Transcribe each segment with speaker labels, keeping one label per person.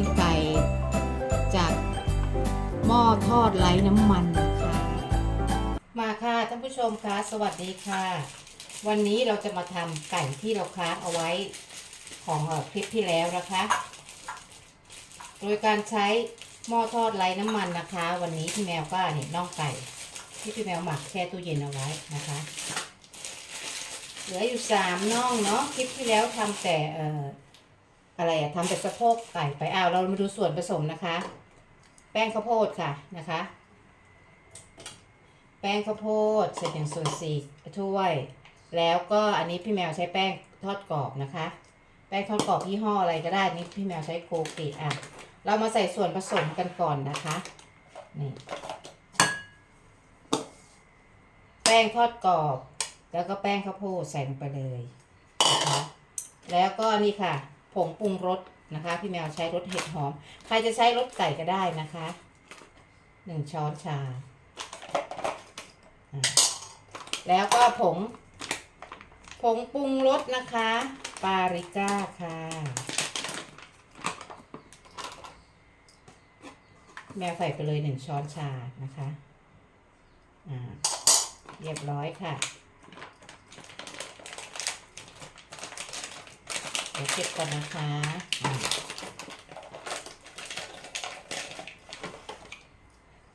Speaker 1: เป็นไก่จากหม้อทอดไร้น้ำมันนะคะ มาค่ะท่านผู้ชมคะสวัสดีค่ะ วันนี้เราจะมาทำไก่ที่เราค้างเอาไว้ของคลิปที่แล้วนะคะ โดยการใช้หม้อทอดไร้น้ำมันนะคะ วันนี้พี่แมวก็เห็นน่องไก่ที่พี่แมวหมักแช่ตู้เย็นเอาไว้นะคะ เหลืออยู่สามน่องเนาะคลิปที่แล้วทำแต่เอ่อ อะไรอะทำแต่สะโพกไก่ไปอ้าวเรามาดูส่วนผสมนะคะ แป้งข้าวโพดค่ะนะคะ แป้งข้าวโพดเสร็จอย่างส่วนสี่ถ้วย แล้วก็อันนี้พี่แมวใช้แป้งทอดกรอบนะคะ แป้งทอดกรอบยี่ห้ออะไรก็ได้นี่พี่แมวใช้โกกิอะเรามาใส่ส่วนผสมกันก่อนนะคะนี่แป้งทอดกรอบ แล้วก็แป้งข้าวโพดใส่ลงไปเลยนะคะแล้วก็นี่ค่ะ ผงปรุงรสนะคะ พี่แมวใช้รสเห็ดหอม ใครจะใช้รสไก่ก็ได้นะคะหนึ่งช้อนชา แล้วก็ผง ผงปรุงรสนะคะ ปาริก้าค่ะ แมวใส่ไปเลยหนึ่งช้อนชานะคะ อ่า เรียบร้อยค่ะ ดี๋ยวเก็บก่อนนะคะ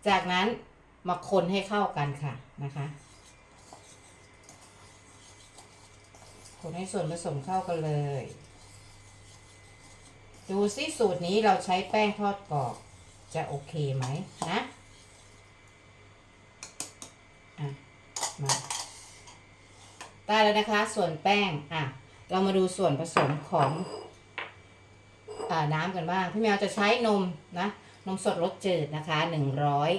Speaker 1: จากนั้นมาคนให้เข้ากันค่ะนะคะ คนให้ส่วนผสมเข้ากันเลย ดูซิสูตรนี้เราใช้แป้งทอดกรอบจะโอเคไหมนะอะมาได้แล้วนะคะส่วนแป้งอะ เรามาดูส่วนผสมของอน้ำกันบ้าง พี่แมวจะใช้นมนะ นมสดรสจืดนะคะหนึ่งร้อย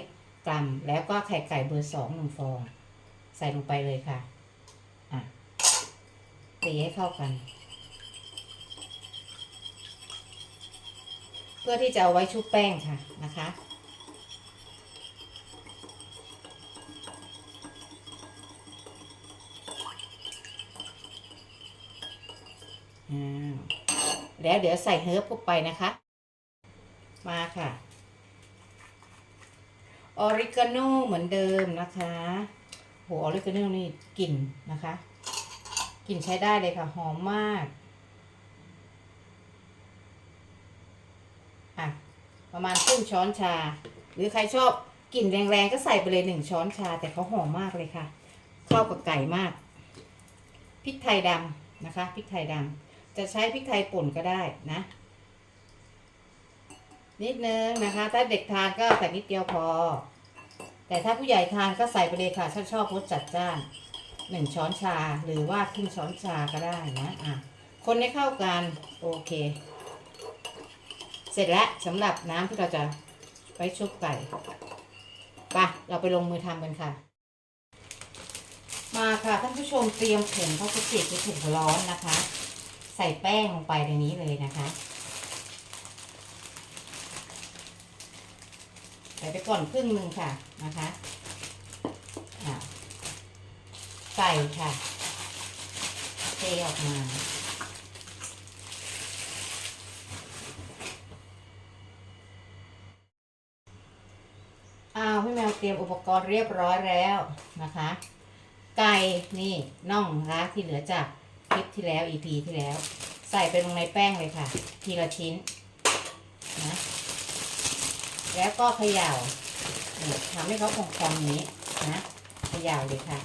Speaker 1: กรัม แล้วก็ไข่ไก่เบอร์สองหนึ่งฟอง ใส่ลงไปเลยค่ะอะตีให้เข้ากัน เพื่อที่จะเอาไว้ชุบแป้งค่ะนะคะ แล้วเดี๋ยวใส่เฮิร์บเข้าไปนะคะ มาค่ะออริกาโนเหมือนเดิมนะคะโหออริกาโนนี่กลิ่นนะคะกลิ่นใช้ได้เลยค่ะ หอมมากอะประมาณครึ่งช้อนชา หรือใครชอบกลิ่นแรงๆก็ใส่ไปเลยหนึ่งช้อนชา แต่เขาหอมมากเลยค่ะเข้ากับไก่มากพริกไทยดำนะคะพริกไทยดำ จะใช้พริกไทยป่นก็ได้นะ นิดนึงนะคะ ถ้าเด็กทานก็ใส่นิดเดียวพอ แต่ถ้าผู้ใหญ่ทานก็ใส่ไปเลยค่ะถ้าชอบรสจัดจ้านหนึ่งช้อนชาหรือว่าครึ่งช้อนชาก็ได้นะอะคนให้เข้ากันโอเค เสร็จแล้วสำหรับน้ำที่เราจะไว้ชุบไก่ไปเราไปลงมือทำกันค่ะ มาค่ะท่านผู้ชมเตรียมถุงพลาสติกหรือถุงร้อนนะคะ ใส่แป้งลงไปในนี้เลยนะคะ ใส่ไปก่อนครึ่งหนึ่งค่ะนะคะใส่ค่ะเทออกมาอ้าวพี่แมวเตรียมอุปกรณ์เรียบร้อยแล้วนะคะ ไก่นี่น่องนะคะที่เหลือจาก ลิปที่แล้ว EP ที่แล้ว ใส่ไปลงในแป้งเลยค่ะ ทีละชิ้นนะแล้วก็เขย่านี่ทำให้เขาพองๆอย่างนี้นะเขย่าเลยค่ะ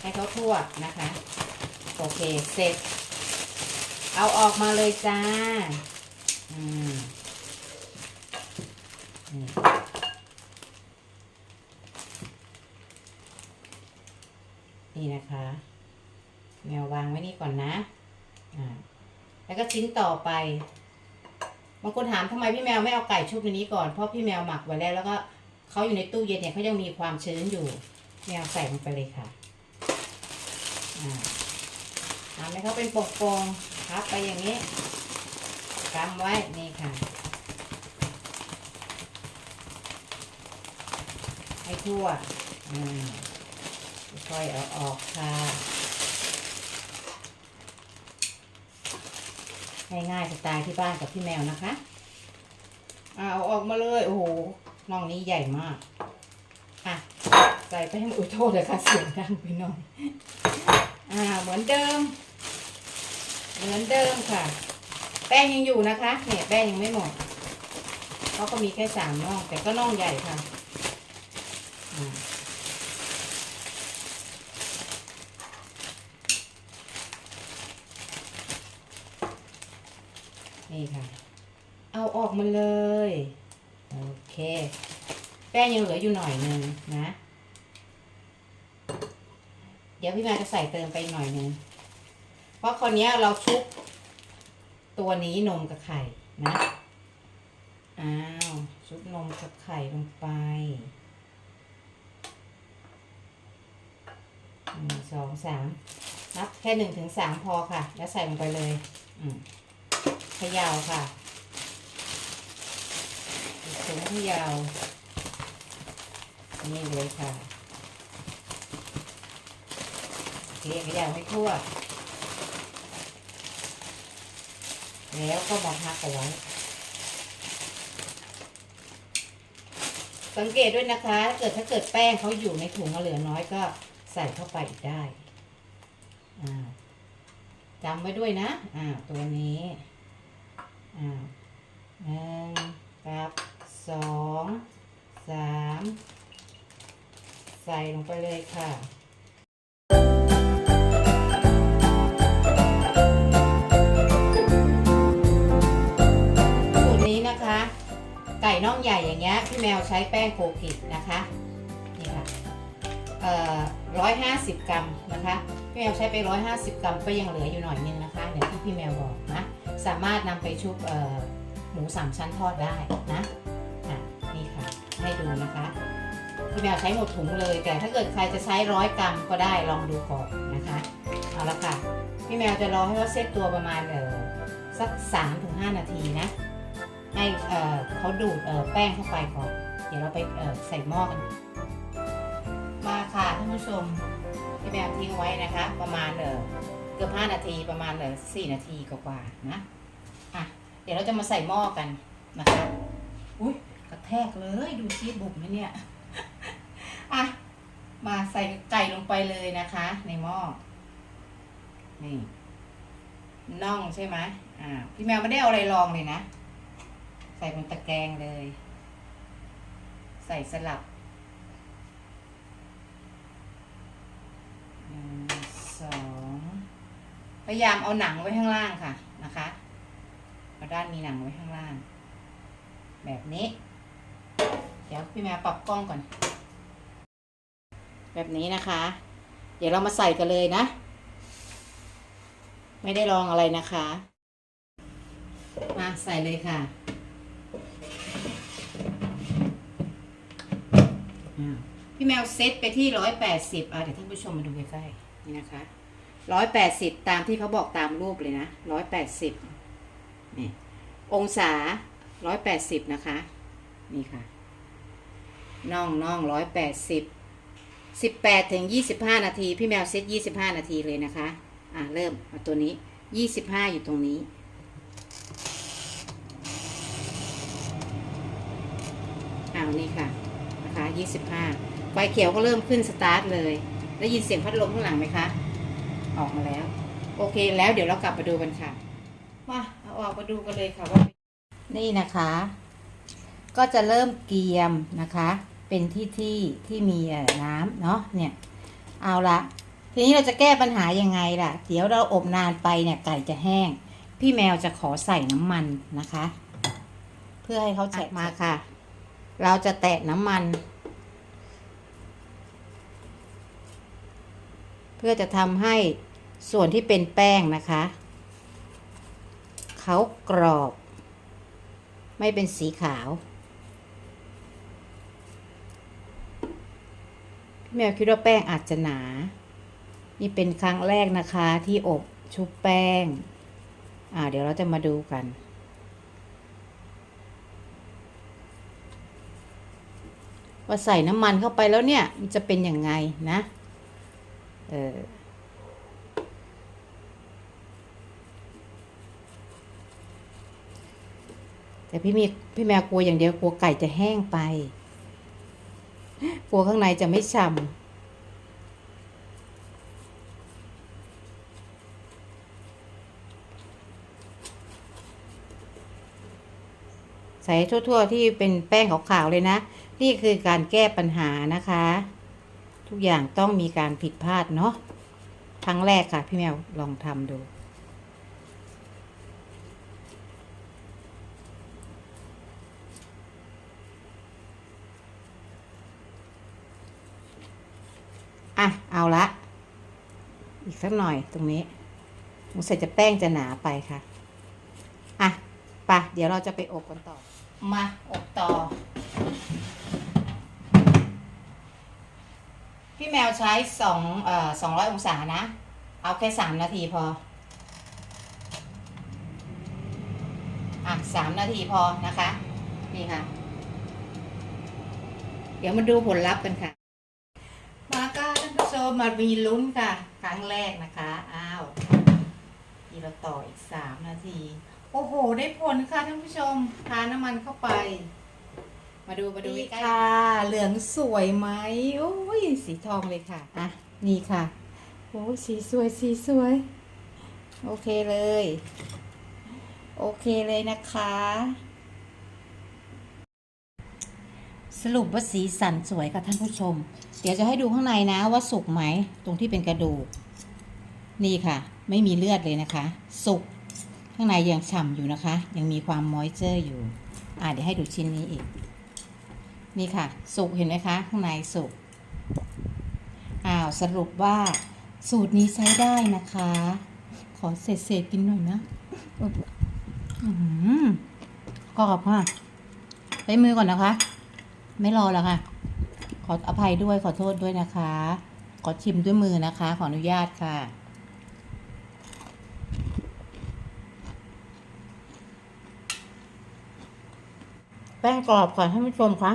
Speaker 1: ให้เขาทั่วนะคะ โอเค เสร็จ เอาออกมาเลยจ้า อืมนี่ นะคะแมววางไว้นี่ก่อนนะอ่าแล้วก็ชิ้นต่อไปบางคนถามทำไมพี่แมวไม่เอาไก่ชุบในนี้ก่อนเพราะพี่แมวหมักไว้แล้ว แล้วก็เขาอยู่ในตู้เย็นเนี่ยเขายังมีความชื้นอยู่แมวใส่ลงไปเลยค่ะอ่าทำให้เขาเป็นโปงๆพับไปอย่างนี้กำไว้นี่ค่ะ ให้ทั่วอ่า ค่อยๆเอาออกค่ะ ง่ายๆสไตล์ที่บ้านกับพี่แมวนะคะอ่าเอาออกมาเลย โอ้โหน่องนี้ใหญ่มาก อะ ใส่ไปให้หมดอุ๊ยโทษเลยค่ะ เสียงดังไปหน่อยอ่า เหมือนเดิม เหมือนเดิมค่ะ แป้งยังอยู่นะคะ เนี่ยแป้งยังไม่หมดเพราะก็มีแค่สามน่อง แต่ก็น่องใหญ่ค่ะ อ่า นี่ค่ะ เอาออกมาเลย โอเค แป้งยังเหลืออยู่หน่อยหนึงนะ เดี๋ยวพี่ม่จะใส่เติมไปหน่อยหนึง เพราะคราวนี้เราชุบตัวนี้นมกับไข่นะ อ้าวชุบนมกับไข่ลงไปหนึ่งสองสามนับแค่หนึ่งถึงสามพอค่ะ แล้วใส่ลงไปเลย อืม ขยาวค่ะถุงขยาว นี่เลยค่ะเคขยาวให้ทั่ว แล้วก็มาพักเอาไว้สังเกตด้วยนะคะถ้าเกิดถ้าเกิดแป้งเขาอยู่ในถุงเหลือน้อยก็ใส่เข้าไปอีกได้จำไว้ด้วยนะ อ่า ตัวนี้ อ่าหนึ่งกับสองสามใส่ลงไปเลยค่ะสูตรนี้นะคะ ไก่น่องใหญ่อย่างเงี้ยพี่แมวใช้แป้งโคกินะคะนี่ค่ะเอ่อร้อยห้าสิบกรัมนะคะ พี่แมวใช้ไปร้อยห้าสิบกรัมก็ยังเหลืออยู่หน่อยนึงนะคะอย่างที่พี่แมวบอกนะ สามารถนำไปชุบหมูสามชั้นทอดได้นะนี่ค่ะ ให้ดูนะคะพี่แมวใช้หมดถุงเลย แต่ถ้าเกิดใครจะใช้ร้อยกรัมก็ได้ลองดูก่อนนะคะเอาละค่ะพี่แมวจะรอให้เขาเซตตัวประมาณเออสักสามถึงห้านาทีนะให้เเขาดูดแป้งเข้าไปก่อน เดี๋ยวเราไปใส่หม้อกันาค่ะท่านผู้ชมพี่แมวทิ้งไว้นะคะ ประมาณเออเกือบห้านาทีประมาณเออสี่นาทีกว่าๆนะอะเดี๋ยวเราจะมาใส่หม้อกันนะคะอุ้ยกระแทกเลยดูซีบุกไหมเนี่ยอะมาใส่ไก่ลงไปเลยนะคะ ในหม้อนี่น่องใช่ไหมอ่าพี่แมวไม่ได้เอาอะไรรองเลยนะ ใส่บนตะแกรงเลย ใส่สลับหนึ่งสอง พยายามเอาหนังไว้ข้างล่างค่ะนะคะเอาด้านมีหนังไว้ข้างล่าง แบบนี้ เดี๋ยวพี่แมวปรับกล้องก่อน แบบนี้นะคะ เดี๋ยวเรามาใส่กันเลยนะ ไม่ได้ลองอะไรนะคะ มาใส่เลยค่ะพี่แมวเซตไปที่ร้อยแปดสิบอะเดี๋ยวท่านผู้ชมมาดูใกล้ๆนี่นะคะ ร้อยแปดสิบตามที่เขาบอกตามรูปเลยนะร้อยแปดสิบนี่องศาร้อยแปดสิบนะคะ นี่ค่ะน่องน่องร้อยแปดสิบสิบแปดถึงยี่สิบห้านาที พี่แมวเซตยี่สิบห้านาทีเลยนะคะ อะเริ่มเอาตัวนี้ยี่สิบห้าอยู่ตรงนี้อ้าวนี่ค่ะนะคะยี่สิบห้าไฟเขียวก็เริ่มขึ้นสตาร์ทเลย ได้ยินเสียงพัดลมข้างหลังไหมคะ ออกมาแล้ว โอเคแล้วเดี๋ยวเรากลับมาดูกันค่ะมาเอาออกมาดูกันเลยค่ะว่า นี่นะคะ ก็จะเริ่มเกรียมนะคะ เป็นที่ที่ที่มีเอ่อน้ำเนาะเนี่ย เอาละทีนี้เราจะแก้ปัญหายังไงล่ะ เดี๋ยวเราอบนานไปเนี่ยไก่จะแห้ง พี่แมวจะขอใส่น้ำมันนะคะ เพื่อให้เขาแฉะมาค่ะ เราจะแตะน้ำมัน พื่อจะทำให้ส่วนที่เป็นแป้งนะคะเขากรอบ ไม่เป็นสีขาวแมวคิดว่าแป้งอาจจะหนา นี่เป็นครั้งแรกนะคะที่อบชุบแป้ง อ่า เดี๋ยวเราจะมาดูกัน ว่าใส่น้ำมันเข้าไปแล้วเนี่ย มันจะเป็นยังไงนะ เออแต่พี่มีพี่แมวกลัวอย่างเดียวกลัวไก่จะแห้งไป กลัวข้างในจะไม่ฉ่ำใส่ทั่ว ๆ ที่เป็นแป้งขาวๆเลยนะ นี่คือการแก้ปัญหานะคะ ทุกอย่างต้องมีการผิดพลาดเนาะครั้งแรกค่ะ พี่แมวลองทำดูอะ เอาละ อีกสักหน่อยตรงนี้สงสัยจะแป้งจะหนาไปค่ะ อะไปะเดี๋ยวเราจะไปอบกันต่อ มา อบต่อ พี่แมวใช้สองเอ่อสองร้อยองศานะ เอาแค่สามนาทีพอ อะสามนาทีพอนะคะ นี่ค่ะ เดี๋ยวมาดูผลลัพธ์กันค่ะ มาค่ะท่านผู้ชมมามีลุ้นค่ะ ครั้งแรกนะคะ อ้าวทีเราต่ออีกสามนาที โอ้โห ได้ผลค่ะท่านผู้ชมทาน้ำมันเข้าไป มาดูมาดูใกล้ๆค่ะ เหลืองสวยไหมโอ้ยสีทองเลยค่ะอะนี่ค่ะโอ้ยสีสวยสีสวย โอเคเลย โอเคเลยนะคะ สรุปว่าสีสันสวยค่ะท่านผู้ชม เดี๋ยวจะให้ดูข้างในนะว่าสุกไหมตรงที่เป็นกระดูก นี่ค่ะ ไม่มีเลือดเลยนะคะ สุกข้างในยังฉ่ำอยู่นะคะ ยังมีความมอยเจอร์อยู่ อ่าเดี๋ยวให้ดูชิ้นนี้อีก นี่ค่ะ สุกเห็นไหมคะข้างในสุกอ้าวสรุปว่าสูตรนี้ใช้ได้นะคะ ขอเศษเศษกินหน่อยนะอือหือกรอบค่ะใช้มือก่อนนะคะ ไม่รอแล้วค่ะ ขออภัยด้วยขอโทษด้วยนะคะ ขอชิมด้วยมือนะคะ ขออนุญาตค่ะแป้งกรอบค่ะท่านผู้ชมคะ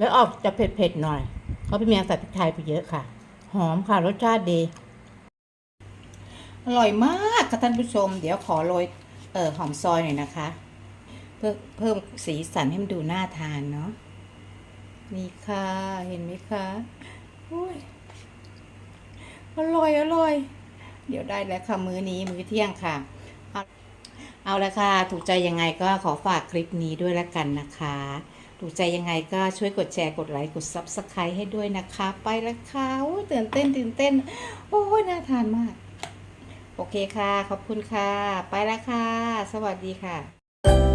Speaker 1: แล้วออกจะเผ็ดๆหน่อย เพราะพี่เมียใส่พริกไทยไปเยอะค่ะ หอมค่ะรสชาติดี อร่อยมากค่ะท่านผู้ชม เดี๋ยวขอโรยเออหอมซอยหน่อยนะคะ เพื่อเพิ่มสีสันให้มันดูน่าทานเนาะนี่ค่ะเห็นไหมคะอุ้ยอร่อยอร่อยเดี๋ยวได้แล้วค่ะมื้อนี้มื้อเที่ยงค่ะ เอาเอาละค่ะ ถูกใจยังไงก็ขอฝากคลิปนี้ด้วยละกันนะคะ ถูกใจยังไงก็ช่วยกดแชร์กดไลค์กด Subscribe ให้ด้วยนะคะ ไปละค่ะโอ้ตื่นเต้นตื่นเต้น โอ้ยน่าทานมาก โอเคค่ะ ขอบคุณค่ะ ไปละค่ะ สวัสดีค่ะ